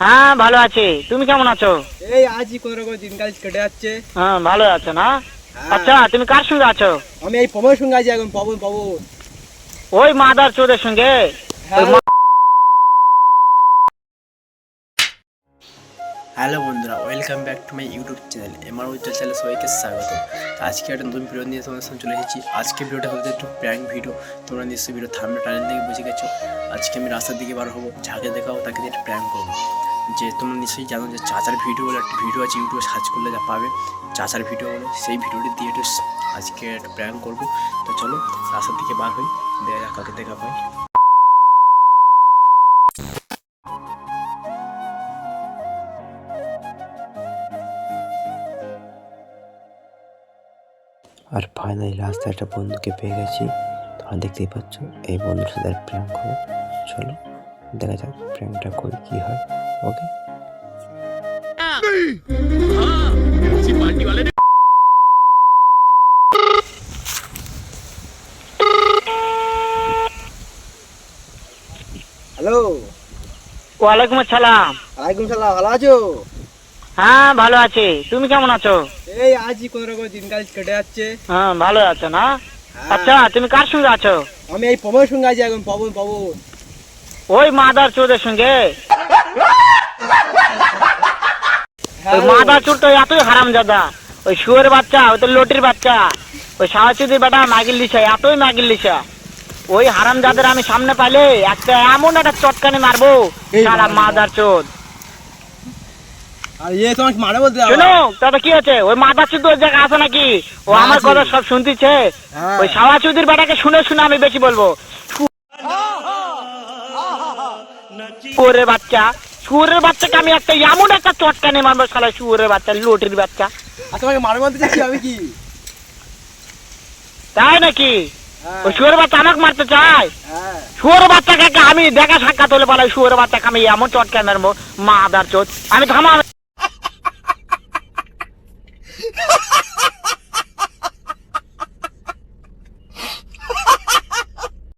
হ্যাঁ ভালো আছি। তুমি কেমন আছো? এই আজই কোন রকম দিনকাল কেটে যাচ্ছে। হ্যাঁ ভালো আছো না? হ্যাঁ। আচ্ছা তুমি কার সঙ্গে আছো? আমি এই পবনের সঙ্গে আছি এখন পবন পবন ওই মাদার চোদের সঙ্গে হ্যাঁ। ওই মা- হ্যালো বন্ধুরা, welcome back to my YouTube channel, MR Ujjwal চ্যানেলে সবাইকে স্বাগত। আজকে একটা নতুন ভিডিও নিয়ে তোমাদের সামনে চলে এসেছি। আজকে ভিডিওটা হচ্ছে একটু প্র্যাঙ্ক ভিডিও তোমরা নিশ্চয়ই ভিডিও থামলে টাইম থেকে বুঝে গেছো। আজকে আমি রাস্তার দিকে বার হব, যাকে দেখাবো তাকে দিয়ে একটা প্র্যাঙ্ক করব। যে তোমরা নিশ্চয়ই জানো যে চাচার ভিডিও বলে একটা ভিডিও আছে ইউটিউবে সার্চ করলে যা পাবে, চাচার ভিডিও বলে। সেই ভিডিওটি দিয়ে একটু আজকে একটা প্র্যাঙ্ক করব। তো চলো, রাস্তার দিকে বার হই, দেখা কাকে দেখা পাই আর ফাইনালি রাস্তায় একটা বন্ধুকে পেয়ে গেছি। তোমরা দেখতেই পাচ্ছ এই বন্ধুর সাথে প্র্যাঙ্ক করব চলো দেখা যাক প্র্যাঙ্কটা করি কি হয় ওকে? হ্যালো ওয়ালাইকুম আসসালাম। ওয়ালাইকুম সালাম ভালো আছো? হ্যাঁ ভালো আছি। তুমি কেমন আছো? এই আজই কোন রকম দিনকাল কেটে যাচ্ছে। হ্যাঁ ভালো আছো না? হ্যাঁ। আচ্ছা তুমি কার সঙ্গে আছো? আমি এই পবনের সঙ্গে আছি এখন পবন পবন ওই মাদার চোদের সঙ্গে? মাদার চোর তো এতই হারাম জাদা ওই শুয়োর বাচ্চা ওই তো লটির বাচ্চা। ওই সাহাচুদির বেটা মাগিল লিসা এতই মাগিল লিসা ওই হারাম যাদের আমি সামনে পাইলে একটা এমন একটা চটকানি মারবো সারা মাদার চোদ ইয়ে তোমাকে মারে বলতে যাব। শুনো কি হচ্ছে? ওই মাদার চোদ ওই জায়গা আছে নাকি? ও হ্যাঁ, আমার কথা সব শুনতেছে? হ্যাঁ। ওই সাহাচুদির বেটাকে শুনে শুনে আমি বেশি বলব। শুয়োরের বাচ্চা শুয়োরের বাচ্চাকে আমি একটা এমন একটা চটকানি মারবো সালা শুয়োরের বাচ্চা লটির বাচ্চা। আর তোমাকে মারে বলতে চাচ্ছি আমি কি? তাই নাকি? হ্যাঁ, ওই শুয়োরের বাচ্চা আমাকে মারতে চায়? হ্যাঁ। বাচ্চাকে আমি দেখা সাক্ষাৎ হলে বলে শুয়োর বাচ্চাকে আমি এমন চটকা মারবো মাদার চোদ? আমি থামা